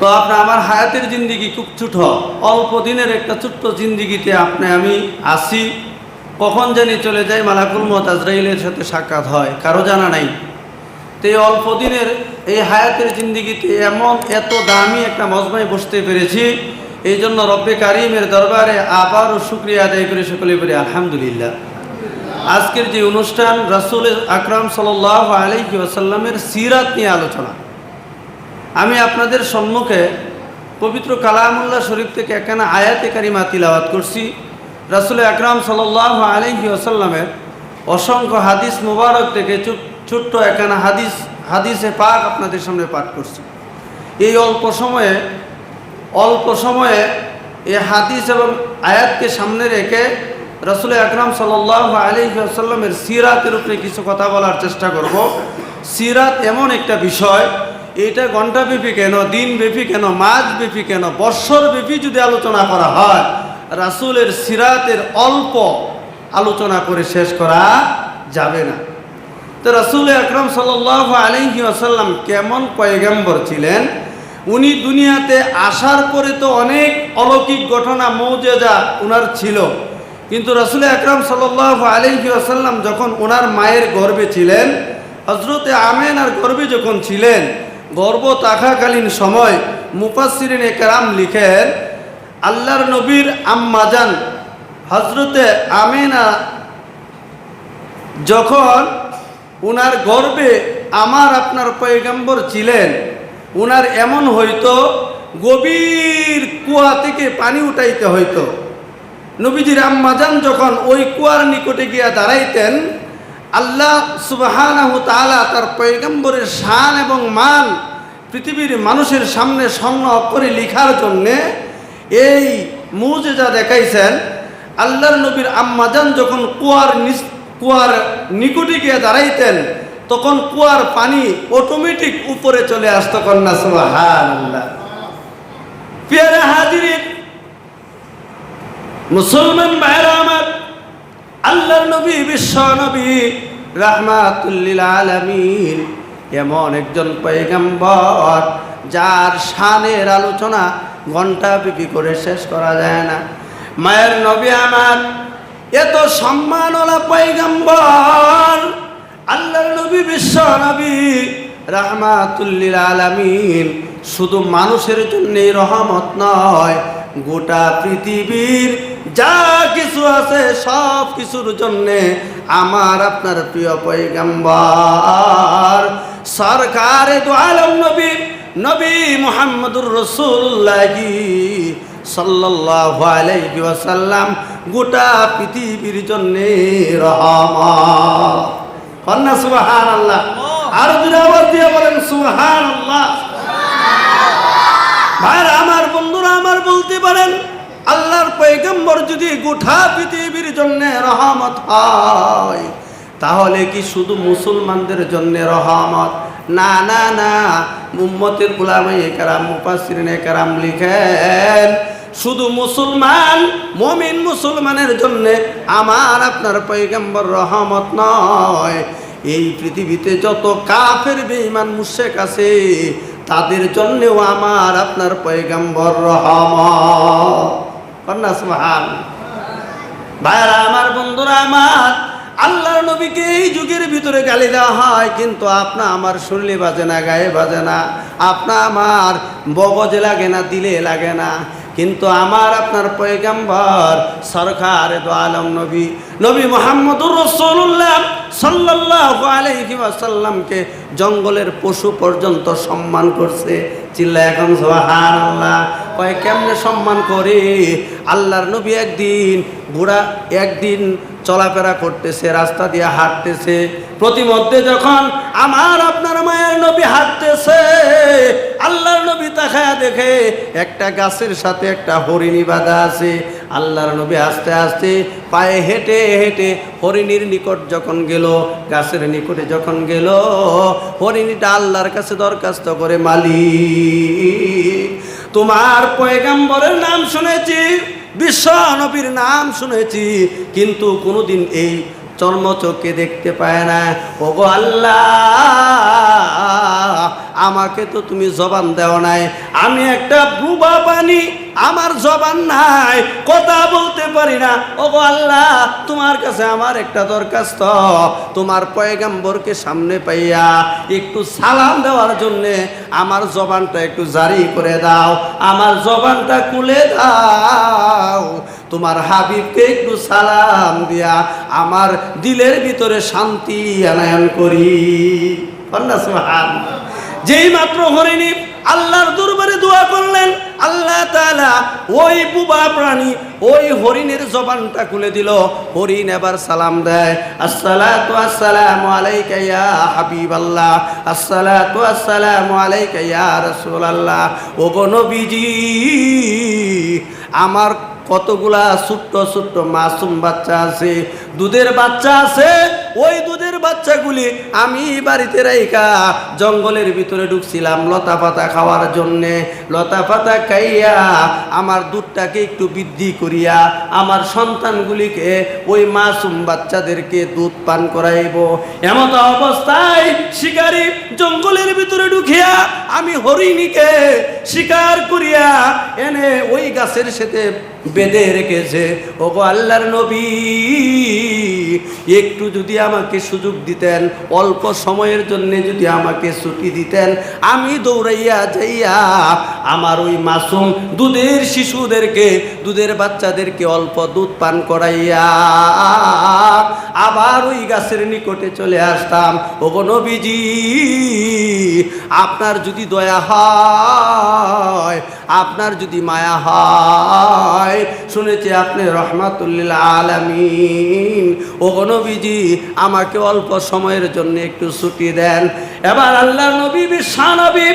তো আপনি আমার হায়াতের জিন্দিগি খুব ছোট। অল্প দিনের একটা ছোট্ট জিন্দিগিতে আপনি আমি আসি কখন জানি চলে যাই মালাকুল মত আজরাইলের সাথে সাক্ষাৎ হয়, কারও জানা নাই। তো এই অল্প দিনের এই হায়াতের জিন্দিগিতে এমন এত দামি একটা মজমায় বসতে পেরেছি, এই জন্য রব্বে কারিমের দরবারে আবারও শুক্রিয়া আদায় করে সকলে বলি, আলহামদুলিল্লাহ। আজকের যে অনুষ্ঠান রাসুল আকরাম সাল আলাইহি আসাল্লামের সিরাত নিয়ে আলোচনা আমি আপনাদের সম্মুখে পবিত্র কালামুল্লাহ শরীফ থেকে একখানা আয়াতে কারিমা তিলাওয়াত করছি। রাসুল আকরাম সাল আলাইহি আসাল্লামের অসংখ্য হাদিস মুবারক থেকে ছোট্ট একখানা হাদিস, হাদিসে পাক আপনাদের সামনে পাঠ করছি। এই অল্প সময়ে অল্প সময়ে এই হাদিস এবং আয়াতকে সামনে রেখে রসুল আকরাম সাল আলী আসাল্লামের সিরাতের উপরে কিছু কথা বলার চেষ্টা করব। সিরাত এমন একটা বিষয় এটা ঘণ্টাব্যাপী কেন দিনব্যাপী কেন মাসব্যাপী কেন বৎসরব্যাপী যদি আলোচনা করা হয়, রাসুলের সিরাতের অল্প আলোচনা করে শেষ করা যাবে না। তো রসুল আকরম সাল আলহি আসাল্লাম কেমন পয়গম্বর ছিলেন? উনি দুনিয়াতে আসার পরে তো অনেক অলৌকিক ঘটনা, মৌজেজা ওনার ছিল। কিন্তু রসুল আকরম সাল আলহি আসাল্লাম যখন ওনার মায়ের গর্বে ছিলেন হজরতে আমেন আর গর্বে যখন ছিলেন গর্ব থাকাকালীন সময় মুফাসিরিন একরাম লিখেন, আল্লাহর নবীর আম্মাজান হজরতে আমেনা যখন উনার গর্বে আমার আপনার পয়গম্বর ছিলেন, উনার এমন হইতো, গভীর কুয়া থেকে পানি উঠাইতে হইতো। নবীজির আম্মাজান যখন ওই কুয়ার নিকটে গিয়া দাঁড়াইতেন আল্লাহ সুবাহানাহু তাআলা তার পয়গম্বরের শান এবং মান পৃথিবীর মানুষের সামনে স্বর্ণ অক্ষরে লিখার জন্যে এই মুজেজা দেখাইছেন। আল্লাহর নবীর আম্মাজান যখন কুয়ার কুয়ার নিকটে গিয়ে দাঁড়াইতেন, তখন কুয়ার পানি অটোমেটিক উপরে চলে আসতো কন্যা সুবাহান আল্লাহ মুসলমান আল্লাহর নবী, বিশ্ব নবী, রাহমাতুল্লিল আলামিন। এমন একজন পয়গম্বর, যার শানের আলোচনা ঘণ্টা বিপি করে শেষ করা যায় না। মায়ের নবী আমার, এত সম্মানওয়ালা পয়গম্বর। আল্লাহর নবী, বিশ্ব নবী, রাহমাতুল্লিল আলামিন। শুধু মানুষের জন্যই রহমত নয়, গোটা পৃথিবীর যা কিছু আছে সব কিছুর জন্যে আমার আপনার প্রিয় পৈগম্বর সরকারে দু আলম নবী নবী মোহাম্মদুর রসুল্লাহি সাল্লাল্লাহু আলাইহি ওয়াসাল্লাম গোটা পৃথিবীর জন্যে রহমত। কন্যা সুবহান আল্লাহ। আর দুই দিয়ে বলেন সুবহান আল্লাহ ভাইরা আমার বন্ধুরা আমার বলতে পারেন আল্লাহর পয়গম্বর যদি গোটা পৃথিবীর জন্য রহমত হয়, তাহলে কি শুধু মুসলমানদের জন্য রহমত? না না না। মুম্মতের গুলামে কারাম মুপাসিরিন একরাম লিখেন, শুধু মুসলমান, মমিন মুসলমানের জন্য আমার, আপনার পয়গম্বর রহমত নয়। এই পৃথিবীতে যত কাফের, বেঈমান মুশেক আছে, তাদের জন্যেও আমার, আপনার পয়গম্বর রহমত। আমার বন্ধুরা, আমার আল্লাহর নবীকে এই যুগের ভিতরে গালি দেওয়া হয়, কিন্তু আপনা আমার শরীরে বাজে না, গায়ে বাজে না। আপনা আমার বগজে লাগে না, দিলে লাগে না। কিন্তু আমার আপনার পয়গাম্বর, সরকার আলম নবী নবী মোহাম্মদুর রসুল্লাহ সাল্লাল্লাহু আলাইহি ওয়াসাল্লামকে জঙ্গলের পশু পর্যন্ত সম্মান করছে। চিল্লা এখন সুবহানাল্লাহ। কয়, কেমনে সম্মান করে? আল্লাহর নবী একদিন বুড়া একদিন চলাফেরা করতেছে, রাস্তা দিয়ে হাঁটতেছে। প্রতিমধ্যে যখন আমার, আপনার মায়ের নবী হাঁটতেছে, আল্লাহর নবী তাকায়া দেখে একটা গাছের সাথে একটা হরিণী বাঁধা আছে। আল্লাহর নবী আস্তে আস্তে পায়ে হেঁটে হেঁটে হরিণীর নিকট যখন গেল, গাছের নিকটে যখন গেল, হরিণীটা আল্লাহর কাছে দরখাস্ত করে, মালিক তোমার পয়গাম্বরের নাম শুনেছি, বিশ্ব নবীর নাম শুনেছি, কিন্তু কোনোদিন এই চর্মচোখে দেখতে পায় না। ওগো আল্লাহ, আমাকে তো তুমি জবান দেওয়া নাই। আমি একটা বুবা পানি আমার জবান নাই, কথা বলতে পারি না। ওগো আল্লাহ, তোমার কাছে আমার একটা দরখাস্ত। তোমার পয়গাম্বরকে সামনে পাইয়া একটু সালাম দেওয়ার জন্যে আমার জবানটা একটু জারি করে দাও। আমার জবানটা খুলে দাও। তোমার হাবিবকে একটু সালাম দিয়া আমার দিলের ভিতরে শান্তি আনায়ন করি। যেই মাত্র হরিণী আল্লাহর করলেন আল্লাহ তাআলা ওই বুবা প্রাণী ওই হরিণের জবানটা খুলে দিল। হরিণ এবার সালাম দেয়। আসসালাতু আসসালামু আলাইকা ইয়া হাবিবাল্লাহ। আসসালাতু আসসালামু আলাইকা ইয়া রাসূলুল্লাহ। ওগো নবীজি, আমার কতগুলা ছোট্ট ছোট্ট মাসুম বাচ্চা আছে, দুধের বাচ্চা আছে ওই দুধের বাচ্চাগুলি আমি বাড়িতে রাইকা জঙ্গলের ভিতরে ঢুকছিলাম লতা পাতা খাওয়ার জন্যে। লতা পাতা খাইয়া আমার দুধটাকে একটু বৃদ্ধি করিয়া আমার সন্তানগুলিকে ওই মাসুম বাচ্চাদেরকে দুধ পান করাইব। এমত অবস্থায় শিকারী জঙ্গলের ভিতরে ঢুকিয়া আমি হরিণীকে শিকার করিয়া এনে ওই গাছের সাথে বেঁধে রেখেছে। ও গো আল্লাহর নবী, একটু যদি আমাকে সুযোগ দিতেন, অল্প সময়ের জন্য যদি আমাকে ছুটি দিতেন, আমি দৌড়াইয়া যাইয়া আমার ওই মাসুম দুধের শিশুদেরকে, দুধের বাচ্চাদেরকে অল্প দুধ পান করাইয়া আবার ওই গাছের নিকটে চলে আসতাম। ও গো নবীজি, আপনার যদি দয়া হয়, আপনার যদি মায়া হয়, শুনেছি আপনি রহমাতুল্লিল আলামিন। ও নবীজি আমাকে অল্প সময়ের জন্য একটু ছুটি দেন। এবার আল্লাহ নবী বিশ্বনবী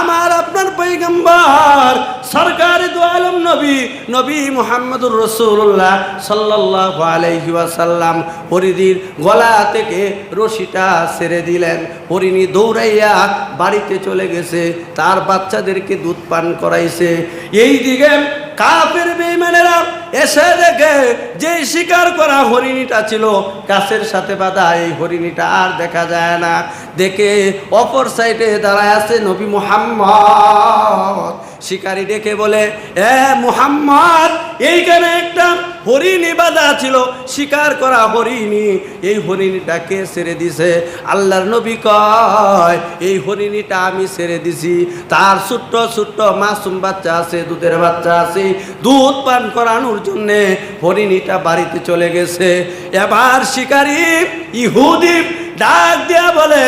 আমার আপনার পৈগম্বর সরকারি দু আলম নবী নবী মুহাম্মদুর রসুল্লাহ সাল্লাহ আলাইহি ওয়াসাল্লাম হরিদির গলা থেকে রশিটা ছেড়ে দিলেন। হরিণী দৌড়াইয়া বাড়িতে চলে গেছে, তার বাচ্চাদেরকে দুধ পান করাইছে। এই দিকে কাফের বেইমানেরা এসে দেখে যে শিকার করা হরিণীটা ছিল, গাছের সাথে বাঁধা এই হরিণীটা আর দেখা যায় না। দেখে অপর সাইডে দাঁড়ায় আছে নবী মোহাম্মদ। শিকারি ডেকে বলে, এ মোহাম্মদ, এইখানে একটা হরিণী বাঁধা ছিল, শিকার করা হরিণী। এই হরিণীটাকে ছেড়ে দিছে। আল্লাহর নবী কয়, এই হরিণীটা আমি ছেড়ে দিছি। তার ছোট্ট ছোট্ট মাসুম বাচ্চা আছে, দুধের বাচ্চা আছে। দুধ পান করানোর জন্যে হরিণীটা বাড়িতে চলে গেছে। এবার শিকারী ইহুদি ডাক দিয়া বলে,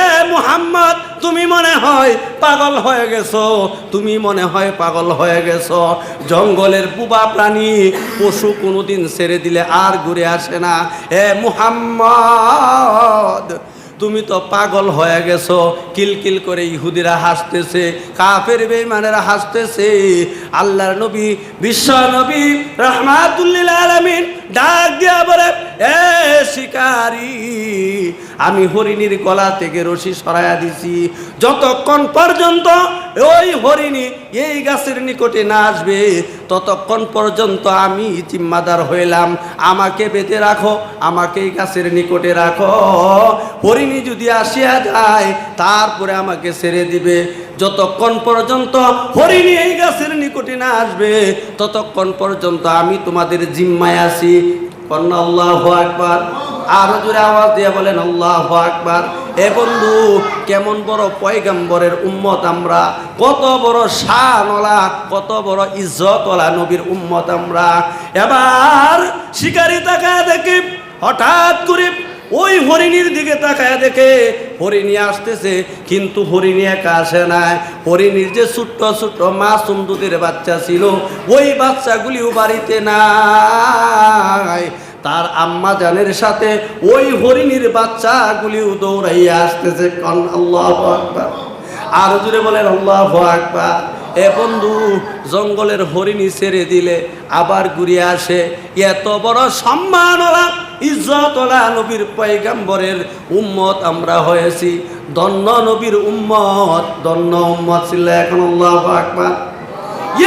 এ মুহাম্মদ, তুমি মনে হয় পাগল হয়ে গেছো? তুমি মনে হয় পাগল হয়ে গেছো? জঙ্গলের পুবা প্রাণী, পশু কোনোদিন ছেড়ে দিলে আর ঘুরে আসে না। এ মুহাম্মদ, তুমি তো পাগল হয়ে গেছো। কিলকিল করে ইহুদিরা হাসতেছে, কাফের বেঈমানেরা হাসতেছে। আল্লাহর নবী, বিশ্ব নবী রহমাতুল্লিল আলামিন ডাক দিয়া বলে, এ শিকারি, আমি হরিণীর গলা থেকে রশি সরাইয়া দিছি। যতক্ষণ পর্যন্ত ওই হরিণী এই গাছের নিকটে না আসবে, ততক্ষণ পর্যন্ত আমি জিম্মাদার হইলাম। আমাকে বেঁধে রাখো, আমাকে এই গাছের নিকটে রাখো। হরিণী যদি আসিয়া যায়, তারপরে আমাকে ছেড়ে দিবে। যতক্ষণ পর্যন্ত হরিণী এই গাছের নিকটে না আসবে, ততক্ষণ পর্যন্ত আমি তোমাদের জিম্মায় আছি। কন্যা, আল্লাহ আকবার। আরও জোরে আওয়াজ দিয়ে বলেন, আল্লাহ আকবার। এ বন্ধু, কেমন বড় পয়গাম্বরের উম্মত আমরা। কত বড় শানওয়ালা, কত বড় ইজ্জতওয়ালা নবীর উম্মত আমরা। এবার শিকারি তাকায় দেখি, হঠাৎ করে ওই হরিণীর দিকে তাকায় দেখে হরিণী আসতেছে, কিন্তু হরিণী একা আসে নাই। হরিণীর যে ছোট্ট ছোট্ট মাসুম দুধের বাচ্চা ছিল, ওই বাচ্চাগুলিও বাড়িতে নাই। তার আম্মা জানের সাথে ওই হরিণীর বাচ্চাগুলিও দৌড়াইয়া আসতেছে। কন আল্লাহ আকবার। আর জুড়ে বলেন, আল্লাহ আকবার। এ বন্ধু, জঙ্গলের হরিণী ছেড়ে দিলে আবার ঘুরিয়ে আসে। এত বড় সম্মানওয়ালা ইজ্জতওয়ালা নবীর পয়গাম্বরের উম্মত আমরা হয়েছি। দন্ন নবীর উম্মত দন্ন উম্মত ছিল এখন আকবার।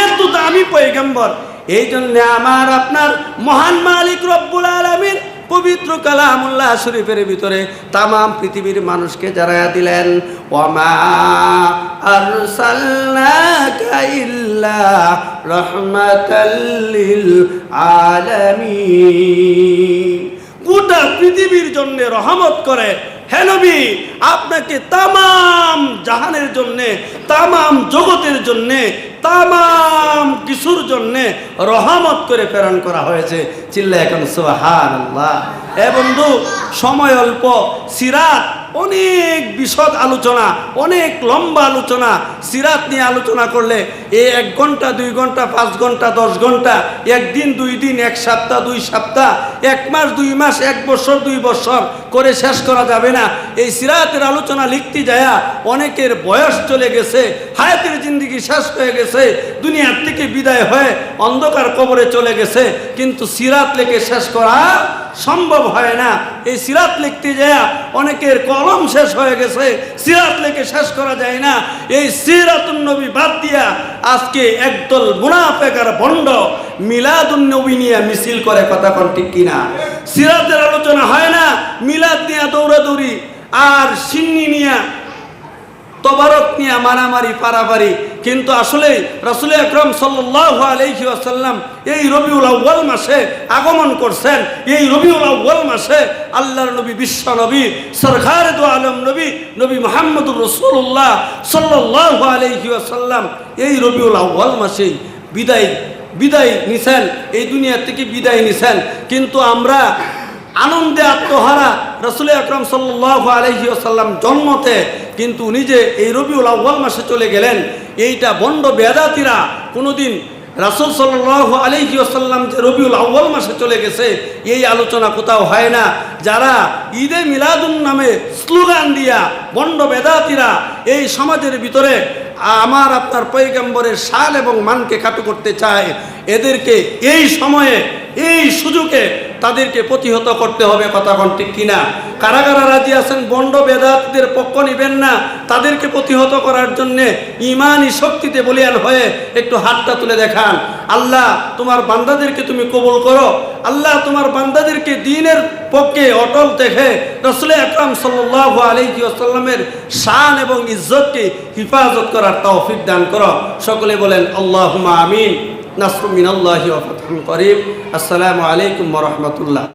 এত দামি পয়গাম্বর। এই জন্য আমার আপনার মহান মালিক রব্বুল আলমিন পবিত্র কালামুল্লাহ শরীফের ভিতরে তামাম পৃথিবীর মানুষকে জানায়া দিলেন ওয়ামা আরসালনাকা ইল্লা রাহমাতাল লিল আলামিন। গোটা পৃথিবীর জন্য রহমত করে। হে নবী, আপনাকে তামাম জাহানের জন্যে, তামাম জগতের জন্যে, তামাম কিছুর জন্যে রহমত করে প্রেরণ করা হয়েছে। চিল্লা এখন সোহান এ বন্ধু, সময় অল্প, সিরাত অনেক বিশদ আলোচনা, অনেক লম্বা আলোচনা, সিরাত নিয়ে আলোচনা করলে এই এক ঘণ্টা, দুই ঘণ্টা, পাঁচ ঘণ্টা, দশ ঘণ্টা, একদিন, দুই দিন, এক সপ্তাহ, দুই সপ্তাহ, এক মাস, দুই মাস, এক বছর, দুই বছর করে শেষ করা যাবে না। এই সিরাতের আলোচনা লিখতে যায়া অনেকের বয়স চলে গেছে, হায়াতের জিন্দিগি শেষ হয়ে গেছে, দুনিয়ার থেকে বিদায় হয়ে অন্ধকার কবরে চলে গেছে, কিন্তু সিরাত লেখে শেষ করা সম্ভব হয় না। এই সিরাত লিখতে যায় অনেকের কলম শেষ হয়ে গেছে, সিরাত লেখে শেষ করা যায় না। এই সিরাতুন নবী বাদ দিয়া আজকে একদল মুনাফেকার বন্ড মিলাদুন নবী নিয়ে মিছিল করে কথা কন ঠিক কিনা? সিরাতের আলোচনা হয় না, মিলাদ নিয়ে দৌড়াদৌড়ি আর সিন্নি নিয়ে তবারক নিয়ে মারামারি, পারাপারি। কিন্তু আসলে রাসুল আকরম আসাল্লাম এই রবিউল আউ্বাল মাসে আগমন করছেন। এই রবিউল আউ্বাল মাসে আল্লাহর নবী, বিশ্ব নবী, সরকার আলম নবী নবী মোহাম্মদুর রসুল্লাহ সাল্লাহ আলহি আসাল্লাম এই রবিউল আউ্বাল মাসেই বিদায় বিদায় নিছেন। এই দুনিয়া থেকে বিদায় নিছেন। কিন্তু আমরা আনন্দে আত্মহারা রসুল আকরম সাল্লাহ আলহি আসাল্লাম জন্মতে, কিন্তু যে এই রবিউল আউ্বাল মাসে চলে গেলেন, এইটা বন্ড বেদাতিরা কোনোদিন রাসুল সাল্লাহ আলহি আসাল্লাম যে রবিউল আউ্বাল মাসে চলে গেছে, এই আলোচনা কোথাও হয় না। যারা ঈদে মিলাদুন নামে স্লোগান দিয়া বন্ড বেদাতিরা এই সমাজের ভিতরে আমার আপনার পৈগম্বরের শাল এবং মানকে কাটু করতে চায়, এদেরকে এই সময়ে এই সুযোগে তাদেরকে প্রতিহত করতে হবে, কথা কোন ঠিক কিনা? কারা কারা রাজি আছেন, বন্ড বেদাতদের পক্ষ নিবেন না। তাদেরকে প্রতিহত করার জন্য ইমানই শক্তিতে বলিয়ান হয়ে একটু হাতটা তুলে দেখান। আল্লাহ, তোমার বান্দাদেরকে তুমি কবুল করো। আল্লাহ, তোমার বান্দাদেরকে দিনের পক্ষে অটল দেখে রসুল আকরাম সাল্লাহ আলহি আসাল্লামের শান এবং ইজ্জতকে হিফাজত করার তৌফিক দান করো। সকলে বলেন আল্লাহ আমিন। নাসরুমিন আল্লাহি করিম আসসালামু আলাইকুম রহমতুল্লাহ